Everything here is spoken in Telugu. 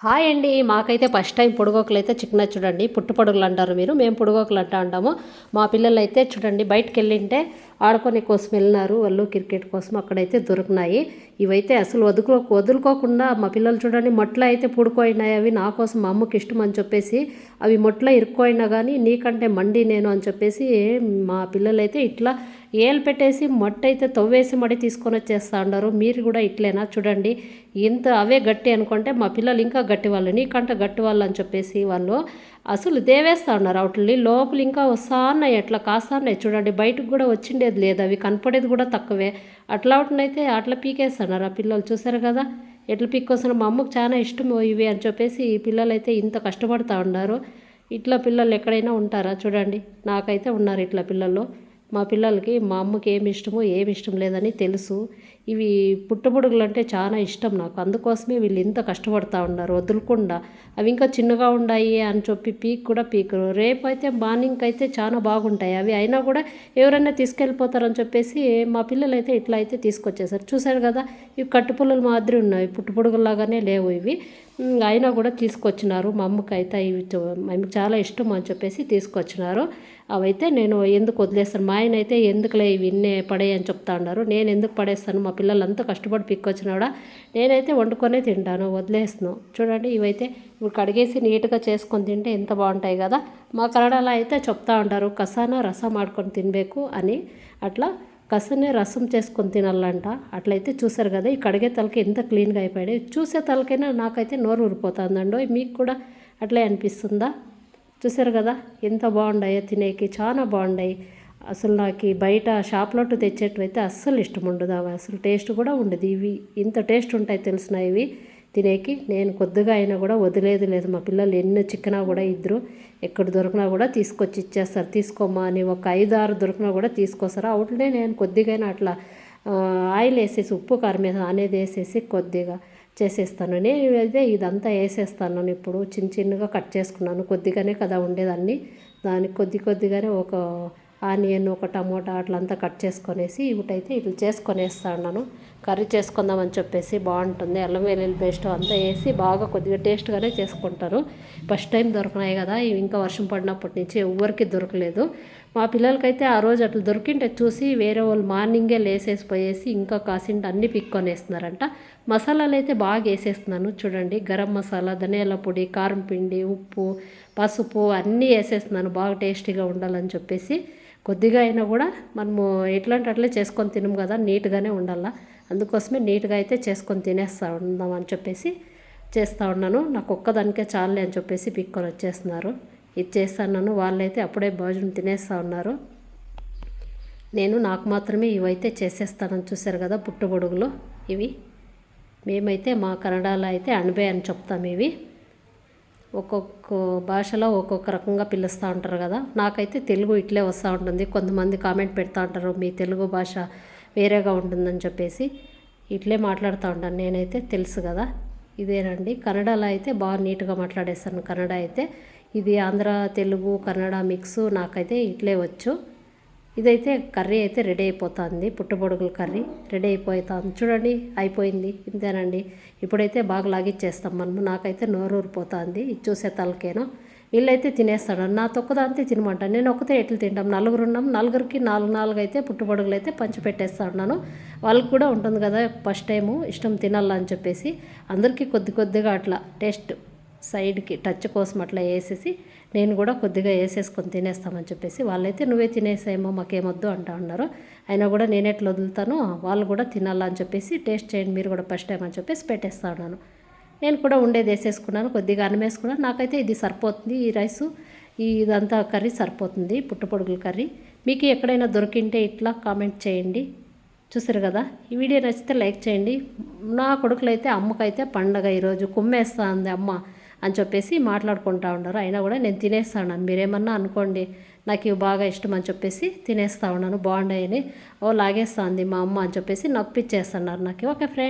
హాయ్ అండి. మాకైతే ఫస్ట్ టైం పొడుగోకులు అయితే చికెన్ చూడండి. పుట్టుపొడుగులు అంటారు మీరు. మేము పొడుగోకులు అంటా అంటాము మా పిల్లలు అయితే చూడండి బయటకు వెళ్ళింటే ఆడుకునే కోసం వెళ్ళినారు. వాళ్ళు క్రికెట్ కోసం అక్కడైతే దొరికినాయి. ఇవైతే అసలు వదుకో వదులుకోకుండా మా పిల్లలు చూడండి మొట్లో అయితే పుడుకోయినాయి అవి. నా కోసం మా అమ్మకి ఇష్టం అని చెప్పేసి అవి మొట్లో ఇరుక్కోయినా కానీ నీకంటే మండి నేను అని చెప్పేసి మా పిల్లలైతే ఇట్లా ఏలు పెట్టేసి మట్టి అయితే తవ్వేసి మడి తీసుకొని వచ్చేస్తా ఉన్నారు మీరు కూడా ఇట్లేనా? చూడండి. ఇంత అవే గట్టి అనుకుంటే మా పిల్లలు ఇంకా గట్టి వాళ్ళు. నీకంట గట్టి వాళ్ళు అని చెప్పేసి వాళ్ళు అసలు దేవేస్తా ఉన్నారు వాటిని లోపల ఇంకా వస్తా ఉన్నాయి ఎట్లా కాస్తా ఉన్నాయి చూడండి. బయటకు కూడా వచ్చిండేది లేదు. అవి కనపడేది కూడా తక్కువే. అట్లా అయితే అట్లా పీకేస్తున్నారు ఆ పిల్లలు. చూసారు కదా? ఎట్లా పీక్కొస్తున్నారు? మా అమ్మకు చాలా ఇష్టం ఇవి అని చెప్పేసి ఈ పిల్లలు అయితే ఇంత కష్టపడుతూ ఉన్నారు ఇట్లా పిల్లలు ఎక్కడైనా ఉంటారా? చూడండి. నాకైతే ఉన్నారు ఇట్లా పిల్లలు. మా పిల్లలకి మా అమ్మకి ఏమి ఇష్టమో ఏమి ఇష్టం లేదని తెలుసు. ఇవి పుట్టబుడుగులు అంటే చాలా ఇష్టం నాకు. అందుకోసమే వీళ్ళు ఇంత కష్టపడుతూ ఉన్నారు వదులుకుండా. అవి ఇంకా చిన్నగా ఉన్నాయి అని చెప్పి పీక్ కూడా పీకరు. రేపు అయితే మార్నింగ్ అయితే చాలా బాగుంటాయి. అవి అయినా కూడా ఎవరైనా తీసుకెళ్ళిపోతారని చెప్పేసి మా పిల్లలు అయితే ఇట్లా అయితే తీసుకొచ్చేసారు చూసారు కదా ఇవి కట్టుపుల్లలు మాదిరి ఉన్నాయి. పుట్టుపొడుగులాగానే లేవు ఇవి. అయినా కూడా తీసుకొచ్చినారు. మా అమ్మకి అయితే ఇవి మేము చాలా ఇష్టం అని చెప్పేసి తీసుకొచ్చినారు. అవైతే నేను ఎందుకు వదిలేస్తాను? మా ఆయన అయితే ఎందుకులే ఇవి ఇన్నే పడేయని చెప్తా ఉన్నారు నేను ఎందుకు పడేస్తాను? మా పిల్లలంతా కష్టపడి పిక్కొచ్చినా కూడా నేనైతే వండుకొనే తింటాను వదిలేస్తున్నాను చూడండి ఇవైతే ఇప్పుడు కడిగేసి నీట్గా చేసుకొని తింటే ఎంత బాగుంటాయి కదా? మా కన్నడలో అయితే చెప్తా ఉంటారు కసాన రసం ఆడుకొని తినಬೇಕು అని. అట్లా కసనే రసం చేసుకొని తినాలంట. అట్లయితే చూసారు కదా ఈ కడిగే తలకి ఎంత క్లీన్గా అయిపోయాయి. చూసే తలకైనా నాకైతే నోరు ఊరిపోతుందండో. మీకు కూడా అట్లే అనిపిస్తుందా? చూసారు కదా ఎంత బాగుండాయో తినేకి చాలా బాగున్నాయి అసలు నాకు బయట షాప్లోటు తెచ్చేటివైతే అస్సలు ఇష్టం ఉండదు అవి. అసలు టేస్ట్ కూడా ఉండదు ఇవి. ఇంత టేస్ట్ ఉంటాయి తెలిసిన ఇవి? తినేకి నేను కొద్దిగా అయినా కూడా వదిలేదు లేదు. మా పిల్లలు ఎన్ని చిక్కినా కూడా ఇద్దరు ఎక్కడ దొరికినా కూడా తీసుకొచ్చి ఇచ్చేస్తారు. తీసుకోమా అని ఒక ఐదు ఆరు దొరికినా కూడా తీసుకొస్తారు. అవుట్లే నేను కొద్దిగా అట్లా ఆయిల్ వేసేసి ఉప్పు కారం మీద అనేది వేసేసి కొద్దిగా చేసేస్తాను. నేను అయితే ఇదంతా వేసేస్తాను ఇప్పుడు. చిన్న చిన్నగా కట్ చేసుకున్నాను. కొద్దిగానే కదా ఉండేదాన్ని. దానికి కొద్ది కొద్దిగానే ఒక ఆనియన్ ఒక టమోటా అట్లంతా కట్ చేసుకొనేసి ఇవిటైతే ఇట్లా చేసుకొనేస్తాను కర్రీ చేసుకుందామని చెప్పేసి బాగుంటుంది. అల్లం వెల్లుల్లి పేస్ట్ అంతా వేసి బాగా కొద్దిగా టేస్ట్గానే చేసుకుంటారు. ఫస్ట్ టైం దొరికినాయి కదా ఇవి ఇంకా వర్షం పడినప్పటి నుంచి ఎవ్వరికి దొరకలేదు. మా పిల్లలకైతే ఆ రోజు అట్లా దొరికింటే చూసి వేరే వాళ్ళు మార్నింగే లేసేసి పోయేసి ఇంకా కాసింటి అన్నీ పిక్కొని వేస్తున్నారంట మసాలాలు అయితే బాగా వేసేస్తున్నాను చూడండి. గరం మసాలా ధనియాల పొడి కారం పిండి ఉప్పు పసుపు అన్నీ వేసేస్తున్నాను బాగా టేస్టీగా ఉండాలని చెప్పేసి. కొద్దిగా అయినా కూడా మనము ఎట్లాంటి అట్లే చేసుకొని తినము కదా నీట్గానే ఉండాలా. అందుకోసమే నీట్గా అయితే చేసుకొని తినేస్తా ఉందాం అని చెప్పేసి చేస్తూ ఉన్నాను. నాకు ఒక్కదానికే చాలే అని చెప్పేసి పిక్కొని వచ్చేస్తున్నారు. ఇది చేస్తాను వాళ్ళైతే అప్పుడే భోజనం తినేస్తూ ఉన్నారు. నేను నాకు మాత్రమే ఇవైతే చేసేస్తానని చూశారు కదా పుట్టుబొడుగులు ఇవి. మేమైతే మా కన్నడలో అయితే అణబే అని చెప్తాము ఇవి. ఒక్కొక్క భాషలో ఒక్కొక్క రకంగా పిలుస్తూ ఉంటారు కదా. నాకైతే తెలుగు ఇట్లే వస్తూ ఉంటుంది. కొంతమంది కామెంట్ పెడతా ఉంటారు మీ తెలుగు భాష వేరేగా ఉంటుందని చెప్పేసి ఇట్లే మాట్లాడుతూ ఉంటాను. నేనైతే తెలుసు కదా ఇదేనండి. కన్నడలో అయితే బాగా నీట్గా మాట్లాడేస్తాను. కన్నడ అయితే ఇది ఆంధ్ర తెలుగు కన్నడ మిక్స్ నాకైతే ఇట్లే వచ్చు. ఇదైతే కర్రీ అయితే రెడీ అయిపోతుంది. పుట్టబొడుగుల కర్రీ రెడీ అయిపోతుంది. చూడండి అయిపోయింది. ఇంతేనండి. ఇప్పుడైతే బాగా లాగిచ్చేస్తాం మనము. నాకైతే నోరూరిపోతుంది. ఇది చూసే తలకేనో. వీళ్ళైతే తినేస్తాడు. నా ఒక్కదాంతే తినమంటాను నేను ఒక్కతే ఎట్లు తింటాం? నలుగురు ఉన్నాం నలుగురికి నాలుగు నాలుగు అయితే పుట్టుబడుగులు అయితే పంచి పెట్టేస్తా ఉన్నాను వాళ్ళకి కూడా ఉంటుంది కదా ఫస్ట్ టైము ఇష్టం తినాలని చెప్పేసి. అందరికీ కొద్ది కొద్దిగా అట్లా టేస్ట్ సైడ్కి టచ్ కోసం అట్లా వేసేసి నేను కూడా కొద్దిగా వేసేసుకొని తినేస్తామని చెప్పేసి. వాళ్ళైతే నువ్వే తినేసేమో మాకేమొద్దు అంటా ఉన్నారు. అయినా కూడా నేను ఎట్లా వదులుతానో వాళ్ళు కూడా తినాలని చెప్పేసి టేస్ట్ చేయండి మీరు కూడా ఫస్ట్ టైం అని చెప్పేసి పెట్టేస్తా ఉన్నాను. నేను కూడా ఉండేది వేసేసుకున్నాను కొద్దిగా అన్నం వేసుకున్నాను. నాకైతే ఇది సరిపోతుంది ఈ రైసు. ఇదంతా కర్రీ సరిపోతుంది పుట్టపొడుగుల కర్రీ. మీకు ఎక్కడైనా దొరికింటే ఇట్లా కామెంట్ చేయండి. చూసారు కదా? ఈ వీడియో నచ్చితే లైక్ చేయండి. నా కొడుకులైతే అమ్మకైతే పండగ ఈరోజు కుమ్మేస్తా ఉంది అమ్మ అని చెప్పేసి మాట్లాడుకుంటా ఉన్నారు. అయినా కూడా నేను తినేస్తాను. మీరేమన్నా అనుకోండి నాకు ఇవి బాగా ఇష్టం అని చెప్పేసి తినేస్తా ఉన్నాను. బాగుండాయని ఓ లాగేస్తుంది మా అమ్మ అని చెప్పేసి నొప్పిచ్చేస్తున్నారు నాకు. Okay friend.